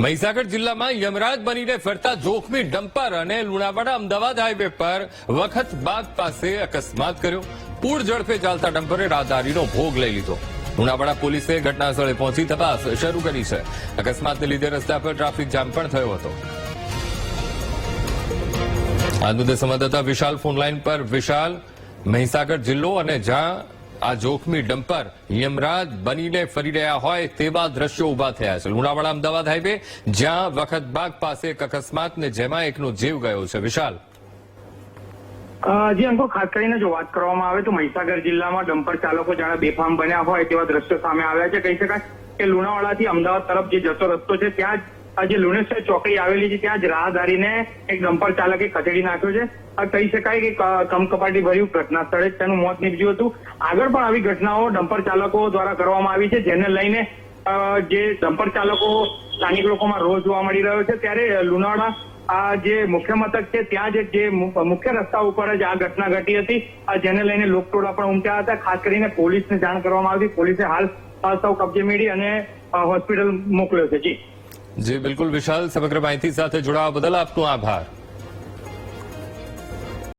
મહીસાગર જિલ્લામાં યમરાજ બનીને ફરતા જોખમી ડમ્પર અને લુણાવાડા અમદાવાદ હાઈવે પર વખત બાગ પાસે અકસ્માત કર્યો. પૂર ઝડપે ચાલતા ડમ્પરે રાહદારીનો ભોગ લઈ લીધો. લુણાવાડા પોલીસે ઘટના સ્થળે પહોંચી તપાસ શરૂ કરી છે. અકસ્માતને લીધે રસ્તા પર ટ્રાફિક જામ પણ થયો હતો. આ મુદ્દે સંવાદદાતા વિશાલ ફોનલાઈન પર. વિશાલ, મહીસાગર જિલ્લો અને જ્યાં આ જોખમી ડમ્પર યમરાજ બનીને ફરી રહ્યા હોય તેવા દ્રશ્યો ઊભા થયા છે. લુણાવાડા, અમદાવાદ હાઈવે, જ્યાં વખતબાગ પાસે એક અકસ્માત ને જેમાં એકનો જીવ ગયો છે. વિશાલ. જી અંકો ખાસ કરીને જો વાત કરવામાં આવે તો મહીસાગર જિલ્લામાં ડમ્પર ચાલકો જાણે બેફામ બન્યા હોય તેવા દ્રશ્યો સામે આવ્યા છે. કહી શકાય કે લુણાવાડાથી અમદાવાદ તરફ જે જતો રસ્તો છે, ત્યાં જ જે લુણેશ્વર ચોકડી આવેલી છે, ત્યાં જ રાહદારીને એક ડમ્પર ચાલકે કચડી નાખ્યો છે. કહી શકાય કે કમકપાટી ભર્યું ઘટના સ્થળે તેનું મોત નીપજ્યું હતું. આગળ પણ આવી ઘટનાઓ ડમ્પર ચાલકો દ્વારા કરવામાં આવી છે, જેને લઈને જે ડમ્પર ચાલકો સ્થાનિક લોકોમાં રોજ જોવા મળી રહ્યો છે. ત્યારે લુણાવાડા, આ જે મુખ્ય મથક છે, ત્યાં જ જે મુખ્ય રસ્તા ઉપર જ આ ઘટના ઘટી હતી. જેને લઈને લોકટોળા પણ ઉમટ્યા હતા. ખાસ કરીને પોલીસને જાણ કરવામાં આવી પોલીસે હાલ સૌ કબજે મેળવી અને હોસ્પિટલ મોકલ્યો છે. જી. જી બિલકુલ વિશાલ સમગ્ર માહિતી સાથે જોડાવા બદલ આપનો આભાર.